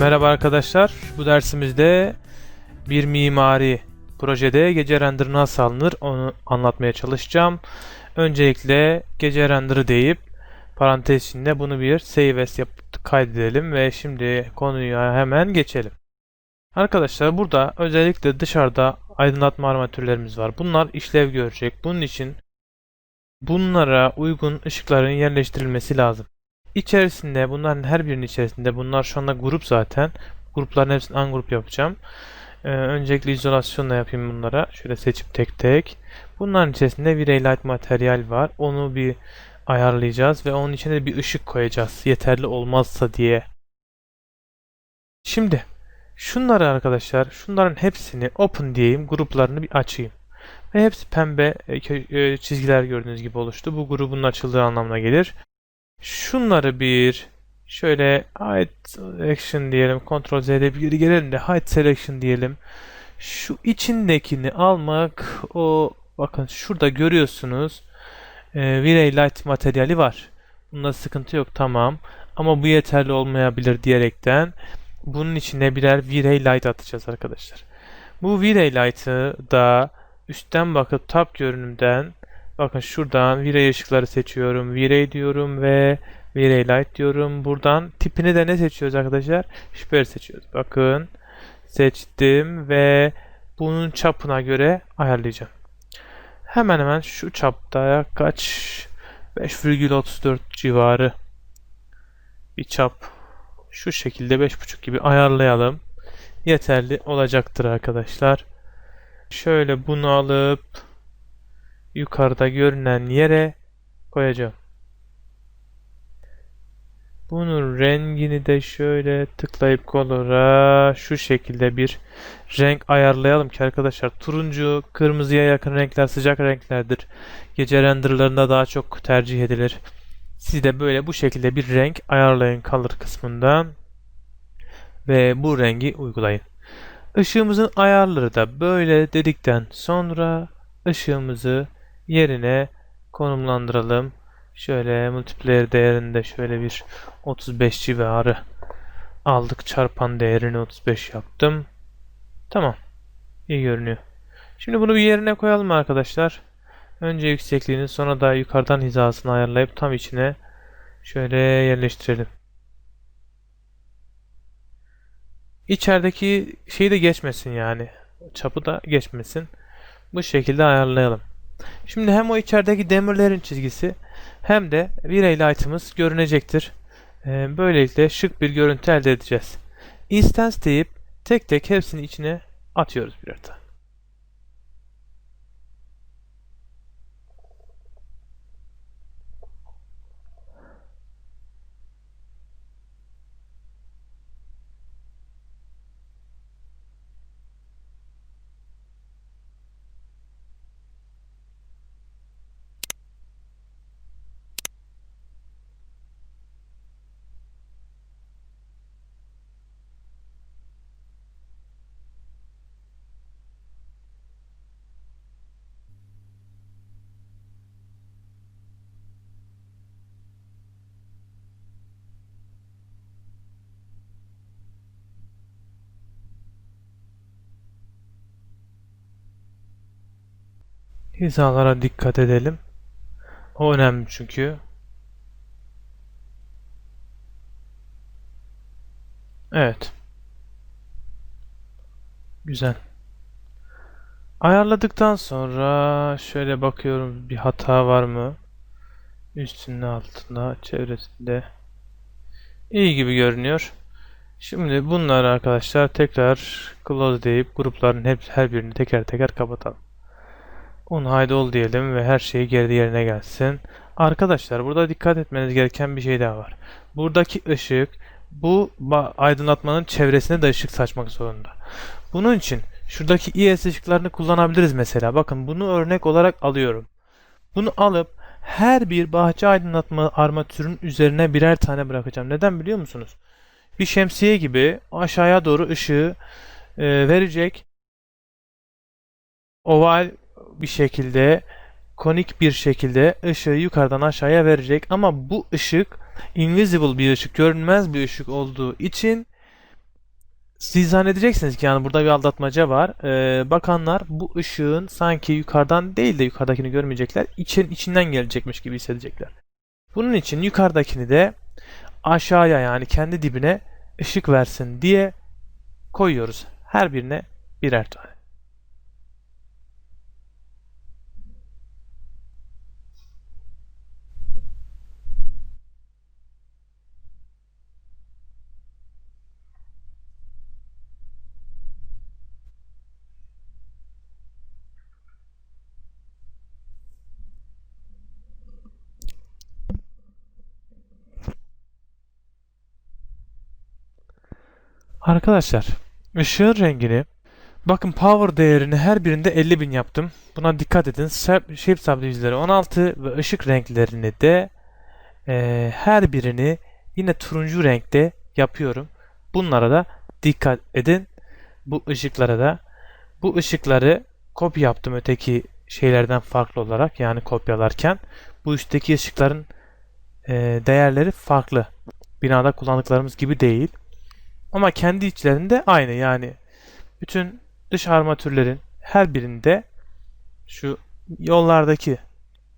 Merhaba arkadaşlar. Bu dersimizde bir mimari projede gece render nasıl alınır onu anlatmaya çalışacağım. Öncelikle gece render'ı deyip parantez içinde bunu bir save as yapıp kaydedelim ve şimdi konuya hemen geçelim. Arkadaşlar burada özellikle dışarıda aydınlatma armatürlerimiz var. Bunlar işlev görecek. Bunun için bunlara uygun ışıkların yerleştirilmesi lazım. İçerisinde bunların her birinin içerisinde bunlar şu anda grup zaten. Grupların hepsini an grup yapacağım. Ee, öncelikle izolasyonla yapayım bunlara. Şöyle seçip tek tek. Bunların içerisinde bir light materyal var. Onu bir ayarlayacağız ve onun içine de bir ışık koyacağız. Yeterli olmazsa diye. Şimdi şunları arkadaşlar şunların hepsini open diyeyim. Gruplarını bir açayım. Ve hepsi pembe e, e, çizgiler gördüğünüz gibi oluştu. Bu grubun açıldığı anlamına gelir. Şunları bir şöyle hide selection diyelim. Ctrl Z'de bir geri gelelim de hide selection diyelim. Şu içindekini almak o bakın şurada görüyorsunuz e, V-Ray Light materyali var. Bunda sıkıntı yok tamam. Ama bu yeterli olmayabilir diyerekten bunun içine birer V-Ray Light atacağız arkadaşlar. Bu V-Ray Light'ı da üstten bakıp tab görünümden Bakın şuradan V-Ray ışıkları seçiyorum. V-Ray diyorum ve V-Ray Light diyorum. Buradan tipini de ne seçiyoruz arkadaşlar? Şüpher seçiyoruz. Bakın seçtim ve bunun çapına göre ayarlayacağım. Hemen hemen şu çapta kaç 5,34 civarı bir çap şu şekilde 5,5 gibi ayarlayalım. Yeterli olacaktır arkadaşlar. Şöyle bunu alıp yukarıda görünen yere koyacağım. Bunun rengini de şöyle tıklayıp color'a şu şekilde bir renk ayarlayalım ki arkadaşlar turuncu kırmızıya yakın renkler sıcak renklerdir. Gece renderlarında daha çok tercih edilir. Siz de böyle bu şekilde bir renk ayarlayın color kısmından ve bu rengi uygulayın. Işığımızın ayarları da böyle dedikten sonra ışığımızı yerine konumlandıralım. Şöyle multiplayer değerinde şöyle bir 35 civarı aldık. Çarpan değerini 35 yaptım. Tamam. İyi görünüyor. Şimdi bunu bir yerine koyalım arkadaşlar. Önce yüksekliğini sonra da yukarıdan hizasını ayarlayıp tam içine şöyle yerleştirelim. İçerideki şeyi de geçmesin yani. Çapı da geçmesin. Bu şekilde ayarlayalım. Şimdi hem o içerideki demirlerin çizgisi hem de V-Ray Light'ımız görünecektir. Ee, böylelikle şık bir görüntü elde edeceğiz. Instance deyip tek tek hepsini içine atıyoruz birer tane. Hizalara dikkat edelim. O önemli çünkü. Evet. Güzel. Ayarladıktan sonra şöyle bakıyorum bir hata var mı? Üstünde altında çevresinde iyi gibi görünüyor. Şimdi bunları arkadaşlar tekrar close deyip grupların hep her birini teker teker kapatalım. Un haydi ol diyelim ve her şey geri yerine gelsin. Arkadaşlar burada dikkat etmeniz gereken bir şey daha var. Buradaki ışık bu aydınlatmanın çevresine de ışık saçmak zorunda. Bunun için şuradaki IS ışıklarını kullanabiliriz mesela. Bakın bunu örnek olarak alıyorum. Bunu alıp her bir bahçe aydınlatma armatürün üzerine birer tane bırakacağım. Neden biliyor musunuz? Bir şemsiye gibi aşağıya doğru ışığı e, verecek. Oval bir şekilde konik bir şekilde ışığı yukarıdan aşağıya verecek ama bu ışık invisible bir ışık, görünmez bir ışık olduğu için Siz zannedeceksiniz ki yani burada bir aldatmaca var. Ee, bakanlar bu ışığın sanki yukarıdan değil de yukarıdakini görmeyecekler. için içinden gelecekmiş gibi hissedecekler. Bunun için yukarıdakini de aşağıya yani kendi dibine ışık versin diye koyuyoruz. Her birine birer tane. Arkadaşlar, ışığın rengini bakın power değerini her birinde 50.000 yaptım. Buna dikkat edin. Shape shape subdivision'leri 16 ve ışık renklerini de e, her birini yine turuncu renkte yapıyorum. Bunlara da dikkat edin. Bu ışıklara da bu ışıkları kopya yaptım öteki şeylerden farklı olarak yani kopyalarken. Bu üstteki ışıkların e, değerleri farklı. Binada kullandıklarımız gibi değil. Ama kendi içlerinde aynı yani bütün dış armatürlerin her birinde şu yollardaki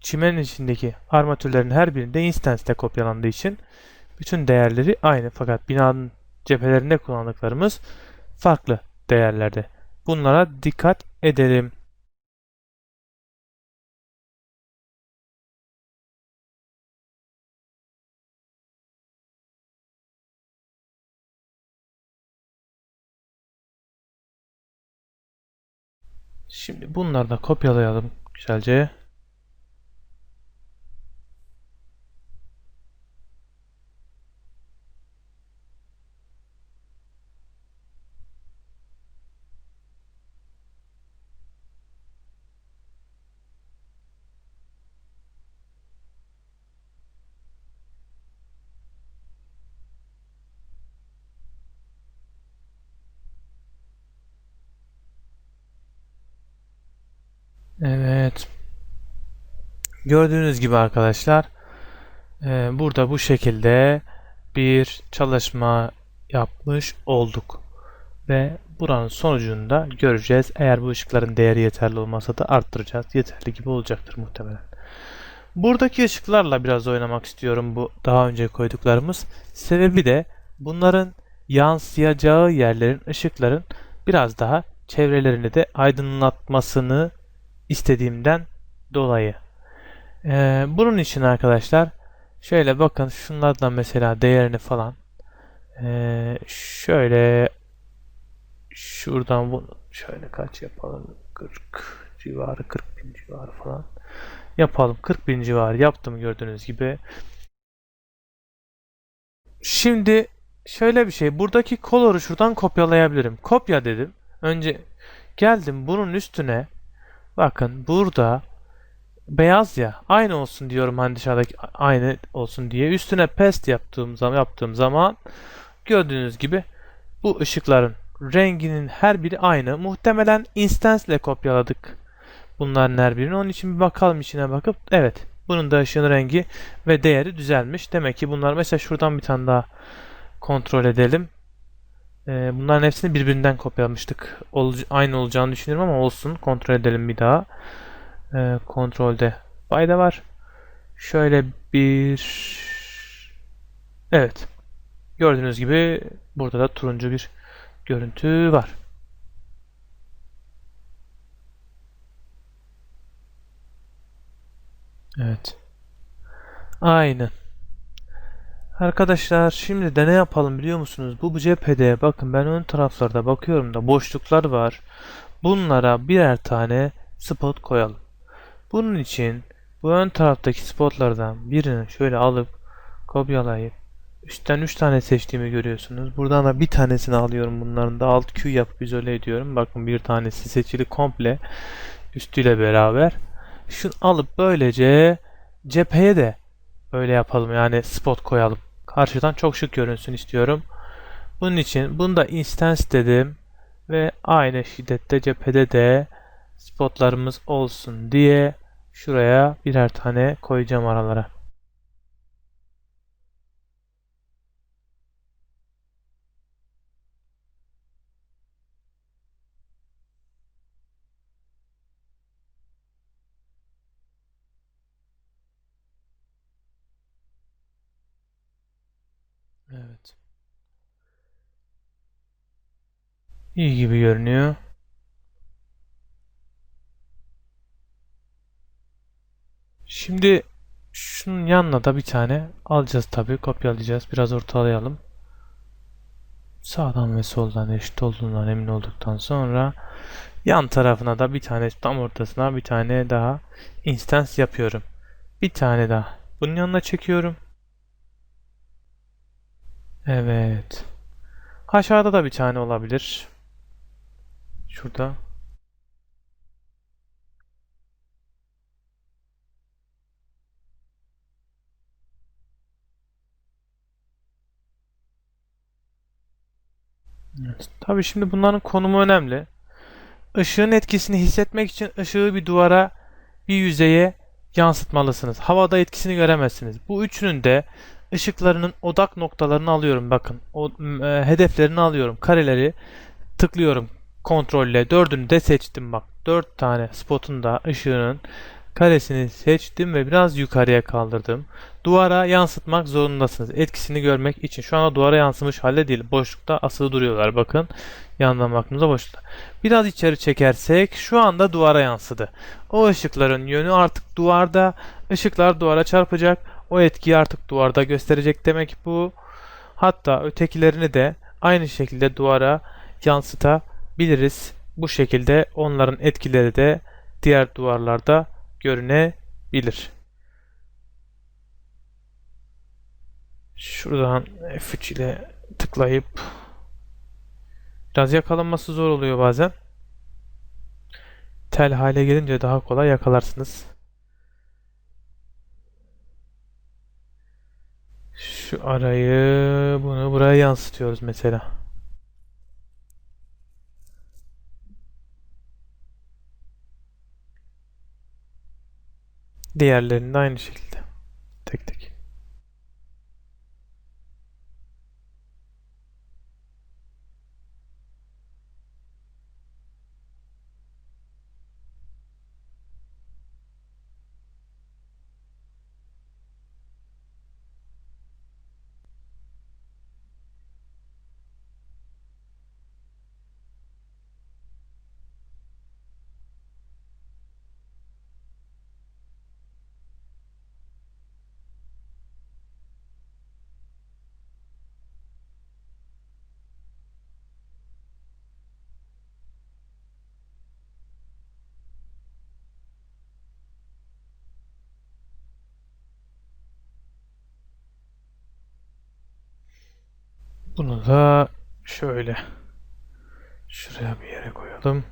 çimenin içindeki armatürlerin her birinde instance'de kopyalandığı için bütün değerleri aynı fakat binanın cephelerinde kullandıklarımız farklı değerlerde. Bunlara dikkat edelim. Şimdi bunları da kopyalayalım güzelce. Evet. Gördüğünüz gibi arkadaşlar e, burada bu şekilde bir çalışma yapmış olduk. Ve buranın sonucunda göreceğiz. Eğer bu ışıkların değeri yeterli olmasa da arttıracağız. Yeterli gibi olacaktır muhtemelen. Buradaki ışıklarla biraz oynamak istiyorum bu daha önce koyduklarımız. Sebebi de bunların yansıyacağı yerlerin ışıkların biraz daha çevrelerini de aydınlatmasını istediğimden dolayı. Ee, bunun için arkadaşlar şöyle bakın şunlardan mesela değerini falan. Ee, şöyle şuradan bu şöyle kaç yapalım? 40 civarı 40 bin civarı falan. Yapalım 40 bin civarı yaptım gördüğünüz gibi. Şimdi şöyle bir şey buradaki koloru şuradan kopyalayabilirim. Kopya dedim. Önce geldim bunun üstüne Bakın burada beyaz ya aynı olsun diyorum hani dışarıdaki aynı olsun diye üstüne paste yaptığım zaman yaptığım zaman gördüğünüz gibi bu ışıkların renginin her biri aynı. Muhtemelen instance ile kopyaladık bunların her birini. Onun için bir bakalım içine bakıp evet bunun da ışığın rengi ve değeri düzelmiş. Demek ki bunlar mesela şuradan bir tane daha kontrol edelim. Ee, bunların hepsini birbirinden kopyalamıştık. Aynı olacağını düşünüyorum ama olsun. Kontrol edelim bir daha. Ee, kontrolde fayda var. Şöyle bir... Evet. Gördüğünüz gibi burada da turuncu bir görüntü var. Evet. Aynen. Arkadaşlar şimdi de ne yapalım biliyor musunuz? Bu, cephede bakın ben ön taraflarda bakıyorum da boşluklar var. Bunlara birer tane spot koyalım. Bunun için bu ön taraftaki spotlardan birini şöyle alıp kopyalayıp üstten 3 tane seçtiğimi görüyorsunuz. Buradan da bir tanesini alıyorum bunların da alt Q yapıp izole ediyorum. Bakın bir tanesi seçili komple üstüyle beraber. Şunu alıp böylece cepheye de öyle yapalım yani spot koyalım karşıdan çok şık görünsün istiyorum. Bunun için bunu da instance dedim ve aynı şiddette cephede de spotlarımız olsun diye şuraya birer tane koyacağım aralara. İyi gibi görünüyor. Şimdi şunun yanına da bir tane alacağız tabii. Kopyalayacağız. Biraz ortalayalım. Sağdan ve soldan eşit olduğundan emin olduktan sonra yan tarafına da bir tane tam ortasına bir tane daha instance yapıyorum. Bir tane daha. Bunun yanına çekiyorum. Evet. Aşağıda da bir tane olabilir. Şurada. Evet. Tabii şimdi bunların konumu önemli. Işığın etkisini hissetmek için ışığı bir duvara, bir yüzeye yansıtmalısınız. Havada etkisini göremezsiniz. Bu üçünün de ışıklarının odak noktalarını alıyorum. Bakın, o e, hedeflerini alıyorum. Kareleri tıklıyorum kontrolle. Dördünü de seçtim bak. Dört tane spotun da ışığının karesini seçtim ve biraz yukarıya kaldırdım. Duvara yansıtmak zorundasınız. Etkisini görmek için. Şu anda duvara yansımış halde değil. Boşlukta asılı duruyorlar. Bakın. Yandan baktığımızda boşlukta. Biraz içeri çekersek şu anda duvara yansıdı. O ışıkların yönü artık duvarda. Işıklar duvara çarpacak. O etkiyi artık duvarda gösterecek demek bu. Hatta ötekilerini de aynı şekilde duvara yansıtabiliriz. Bu şekilde onların etkileri de diğer duvarlarda görünebilir. Şuradan F3 ile tıklayıp biraz yakalanması zor oluyor bazen. Tel hale gelince daha kolay yakalarsınız. Şu arayı bunu buraya yansıtıyoruz mesela. Diğerlerini de aynı şekilde. Bunu da şöyle şuraya bir yere koyalım.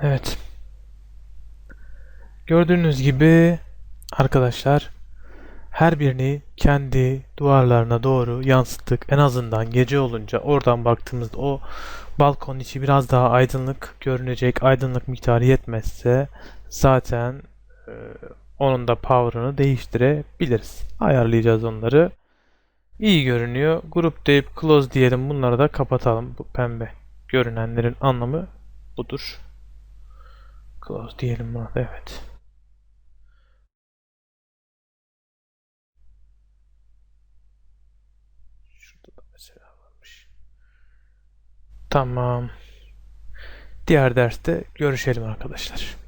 Evet. Gördüğünüz gibi arkadaşlar her birini kendi duvarlarına doğru yansıttık. En azından gece olunca oradan baktığımızda o balkon içi biraz daha aydınlık görünecek. Aydınlık miktarı yetmezse zaten e, onun da power'ını değiştirebiliriz. Ayarlayacağız onları. İyi görünüyor. Grup deyip close diyelim. Bunları da kapatalım. Bu pembe görünenlerin anlamı budur. Close diyelim buna evet. Şurada da mesela varmış. Tamam. Diğer derste görüşelim arkadaşlar.